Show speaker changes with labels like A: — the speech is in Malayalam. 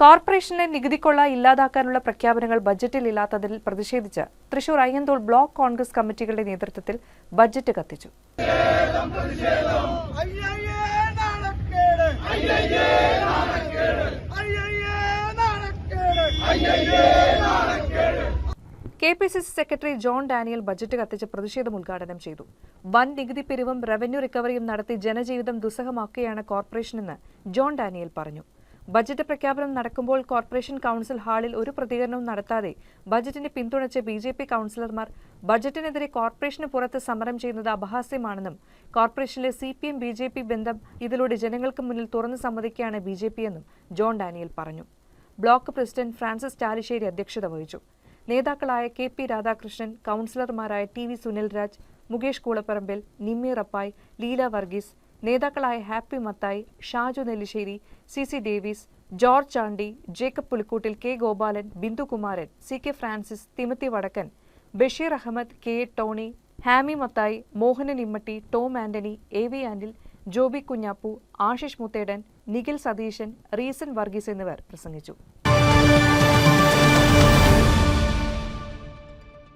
A: കോർപ്പറേഷനിലെ നികുതിക്കൊള്ള ഇല്ലാതാക്കാനുള്ള പ്രഖ്യാപനങ്ങൾ ബജറ്റിൽ ഇല്ലാത്തതിൽ പ്രതിഷേധിച്ച് തൃശൂർ അയ്യന്തോൾ ബ്ലോക്ക് കോൺഗ്രസ് കമ്മിറ്റികളുടെ നേതൃത്വത്തിൽ ബജറ്റ് കത്തിച്ചു. K P C C secretary John Daniel budget കത്തിച്ച് പ്രതിഷേധം ഉദ്ഘാടനം ചെയ്തു. വൻ നികുതി പിരിവും റവന്യൂ റിക്കവറിയും നടത്തി ജനജീവിതം ദുസ്സഹമാക്കുകയാണ് കോർപ്പറേഷനെന്ന് ജോൺ ഡാനിയൽ പറഞ്ഞു. ബജറ്റ് പ്രഖ്യാപനം നടക്കുമ്പോൾ കോർപ്പറേഷൻ കൌൺസിൽ ഹാളിൽ ഒരു പ്രതികരണവും നടത്താതെ ബജറ്റിനെ പിന്തുണച്ച ബി ജെ പി കൌൺസിലർമാർ ബജറ്റിനെതിരെ കോർപ്പറേഷന് പുറത്ത് സമരം ചെയ്യുന്നത് അപഹാസ്യമാണെന്നും കോർപ്പറേഷനിലെ C P M B J P ബന്ധം ഇതിലൂടെ ജനങ്ങൾക്ക് മുന്നിൽ തുറന്നു സമ്മതിക്കുകയാണ് ബി ജെ പി എന്നും ജോൺ ഡാനിയൽ പറഞ്ഞു. ബ്ലോക്ക് പ്രസിഡന്റ് ഫ്രാൻസിസ് ചാലിശ്ശേരി അധ്യക്ഷത വഹിച്ചു. നേതാക്കളായ കെ പി രാധാകൃഷ്ണൻ കൌൺസിലർമാരായ ടി വി സുനിൽരാജ് മുകേഷ് കൂളപ്പറമ്പിൽ നിമ്മി റപ്പായ് ലീല വർഗീസ് നേതാക്കളായ Happy Mathai Shaju Nellissery C C Davis George Chandy Jacob Pulikkottil K Gopalan Bindukumaran C K Francis Timothy Vadakkan Basheer Ahammed K Tony Hami Mathai Mohanan Immatty Tom Antony A V ആൻഡിൽ Joby Kunjappu Ashish Muthedan Nikhil Satheesan Reesan Varghese എന്നിവർ പ്രസംഗിച്ചു.